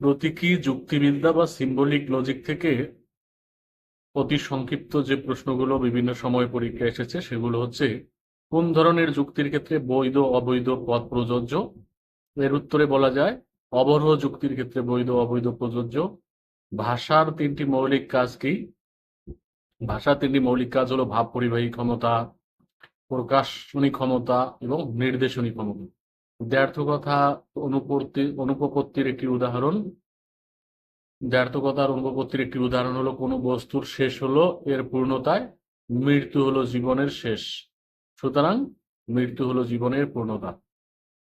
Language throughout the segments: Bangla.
প্রতীকী, যুক্তিবিদ্যা বা সিম্বলিক লজিক থেকে অতি সংক্ষিপ্ত যে প্রশ্নগুলো বিভিন্ন সময় পরীক্ষায় এসেছে, সেগুলো হচ্ছে, কোন ধরনের যুক্তির ক্ষেত্রে বৈধ, অবৈধ পদ প্রযোজ্য? এর উত্তরে বলা যায়, অবরোহ যুক্তির ক্ষেত্রে বৈধ, অবৈধ প্রযোজ্য। ভাষার তিনটি মৌলিক কাজ কি? ভাষার তিনটি মৌলিক কাজ হলো ভাব পরিবাহী ক্ষমতা, প্রকাশনী ক্ষমতা এবং নির্দেশনী ক্ষমতা। দ্ব্যর্থকথা অনুপত্তি, অনুপপত্তির একটি উদাহরণ। দ্ব্যর্থকথার অনুপপত্তির একটি উদাহরণ হলো, কোনো বস্তুর শেষ হলো, এর পূর্ণতায় মৃত্যু হলো জীবনের শেষ। সুতরাং মৃত্যু হলো জীবনের পূর্ণতা।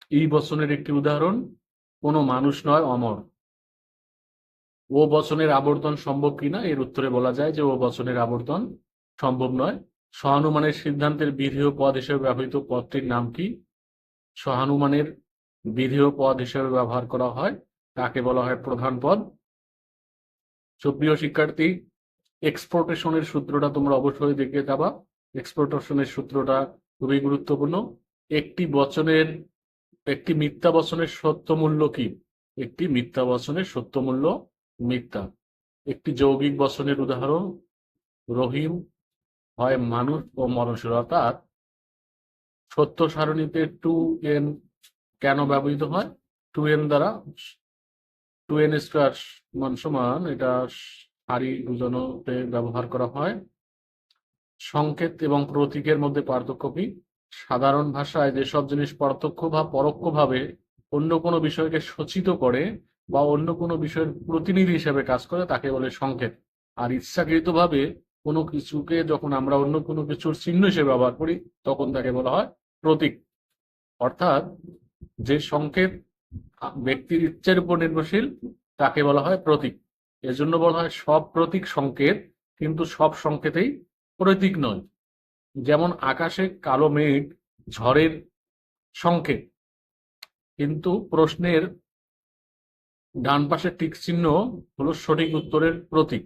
এই বচনের একটি উদাহরণ, কোনো মানুষ নয়, অমর। ও বচনের আবর্তন সম্ভব কিনা? এর উত্তরে বলা যায় যে ও বচনের আবর্তন সম্ভব নয়। সহানুমানের সিদ্ধান্তের বিধেয় পদ হিসেবে ব্যবহৃত পদটির নাম কি? সহানুমানের বিধেয় পদ হিসেবে ব্যবহার করা হয়। তাকে বলা হয় প্রধান পদ। সুপ্রিয় শিক্ষার্থী এক্সপোর্টেশনের সূত্রটা তোমরা অবশ্যই দেখে যাবা। এক্সপোর্টেশনের সূত্রটা খুবই গুরুত্বপূর্ণ। একটি বচনের, একটি মিথ্যা বচনের সত্য মূল্য কি? একটি মিথ্যা বচনের সত্য মূল্য মিথ্যা। একটি যৌগিক বচনের উদাহরণ, রহিম হয় মানুষ ও মরণশীল অর্থাৎ সত্য সারণীতে টু এন কেন ব্যবহৃত হয়? টু এন দ্বারা টু এন স্কোয়ার মান সমান, এটা সারি বুঝানোতে ব্যবহার করা হয়। সংকেত এবং প্রতীকের মধ্যে পার্থক্য কি? সাধারণ ভাষায় যেসব জিনিস পার্থক্য বা পরোক্ষভাবে অন্য কোনো বিষয়কে সূচিত করে বা অন্য কোনো বিষয়ের প্রতিনিধি হিসেবে কাজ করে, তাকে বলে সংকেত। আর ইচ্ছাকৃতভাবে কোনো কিছুকে যখন আমরা অন্য কোনো কিছুর চিহ্ন হিসেবে ব্যবহার করি, তখন তাকে বলা হয় প্রতীক। অর্থাৎ যে সংকেত ব্যক্তির ইচ্ছের উপর নির্ভরশীল, তাকে বলা হয় প্রতীক। এজন্য বলা হয় সব প্রতীক সংকেত, কিন্তু সব সংকেতেই প্রতীক নয়। যেমন আকাশে কালো মেঘ, ঝড়ের সংকেত। কিন্তু প্রশ্নের ডান পাশের টিক চিহ্ন হলো সঠিক উত্তরের প্রতীক।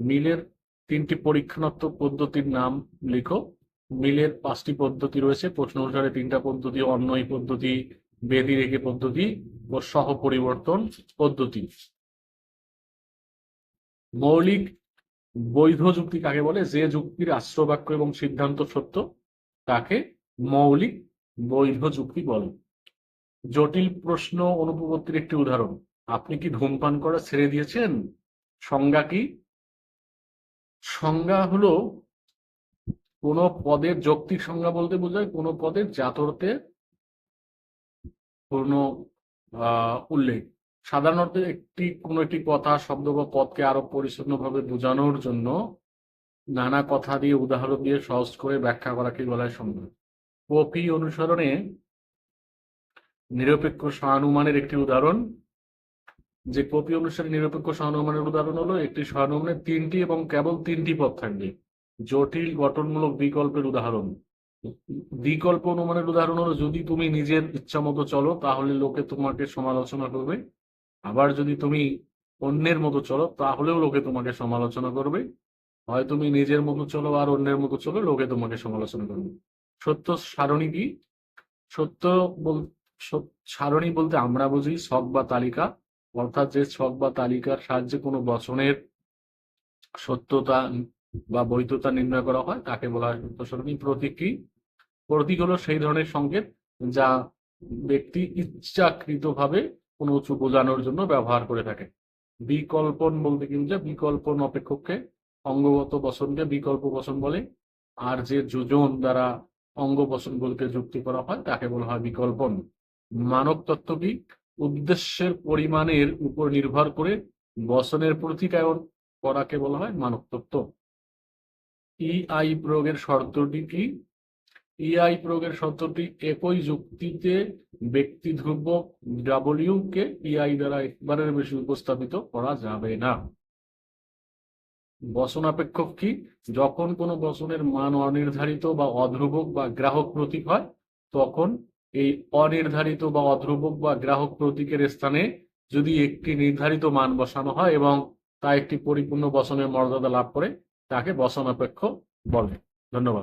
মিলের তিনটি পরীক্ষণাত্মক পদ্ধতির নাম লিখো। মিলের পাঁচটি পদ্ধতি রয়েছে। প্রশ্ন অনুসারে তিনটা পদ্ধতি, অন্যই পদ্ধতি বেদি রেখে পদ্ধতি ও সহ পরিবর্তন পদ্ধতি। মৌলিক বৈধ যুক্তি কাকে বলে? যে যুক্তির আশ্রবাক্য এবং সিদ্ধান্ত সত্য, তাকে মৌলিক বৈধ যুক্তি বলে। জটিল প্রশ্ন অনুপপত্তির একটি উদাহরণ। আপনি কি ধূমপান করা ছেড়ে দিয়েছেন? সংজ্ঞা কি? সংজ্ঞা হলো কোন পদের যৌক্তিক সংজ্ঞা বলতে বোঝায়, কোন পদের জাতরতে পূর্ণ উল্লেখ। সাধারণত একটি, কোনো একটি কথা, শব্দ বা পদকে আরও পরিচ্ছন্নভাবে বোঝানোর জন্য নানা কথা দিয়ে উদাহরণ দিয়ে সহজ করে ব্যাখ্যা করাকে বলা সংজ্ঞা কপি অনুসরণে নিরপেক্ষ সহানুমানের একটি উদাহরণ যে কপি অনুসারে নিরপেক্ষ সহানুমানের উদাহরণ হলো একটি সহানুমানের তিনটি এবং কেবল তিনটি পদ থাকবে। জটিল, গঠনমূলক বিকল্পের উদাহরণ। বিকল্প অনুমানের উদাহরণ হলো, যদি তুমি নিজের ইচ্ছা মতো চলো, তাহলে লোকে তোমাকে সমালোচনা করবে। আবার যদি তুমি অন্যের মতো চলো, তাহলেও লোকে তোমাকে সমালোচনা করবে। হয় তুমি নিজের মতো চলো আর অন্যের মতো চলো, লোকে তোমাকে সমালোচনা করবে। সত্য সারণী কি? সত্য বল সারণী বলতে আমরা বুঝি ছক বা তালিকা। অর্থাৎ যে ছক বা তালিকার সাহায্যে কোনো বচনের সত্যতা বা বৈধতা নির্ণয় করা হয়, তাকে বলা হয় সত্য সারণী প্রতীক। কি প্রতীক হলো সেই ধরনের সংকেত যা ব্যক্তি ইচ্ছাকৃতভাবে কোনো উঁচু বোঝানোর জন্য ব্যবহার করে থাকে। বিকল্পন বলতে কি বোঝায় বিকল্পন অপেক্ষককে অঙ্গগত বচনকে বিকল্প বচন বলে, আর যে যোজন দ্বারা অঙ্গ বচনগুলোকে যুক্তি করা হয়, তাকে বলা হয় বিকল্পন। মানব তত্ত্ব কি উদ্দেশ্যের পরিমাণের উপর নির্ভর করে বচনের প্রতিকায়ন করাকে বলা হয় মানব তত্ত্ব ইআই প্রয়োগের শর্তটি কি? ইআই প্রয়োগের শর্তটি একই যুক্তিতে ব্যক্তি ধ্রুব ডাব্লিউ কে ইআই দ্বারা একবারের বেশি উপস্থাপিত করা যাবে না। বচনাপেক্ষক কি? যখন কোনো বচনের মান অনির্ধারিত বা অধ্রুবক বা গ্রাহক প্রতীক হয়, তখন এই অনির্ধারিত বা অধ্রুবক বা গ্রাহক প্রতীকের স্থানে যদি একটি নির্ধারিত মান বসানো হয় এবং তা একটি পরিপূর্ণ বসনের মর্যাদা লাভ করে, তাকে বসনাপেক্ষ বলে। ধন্যবাদ।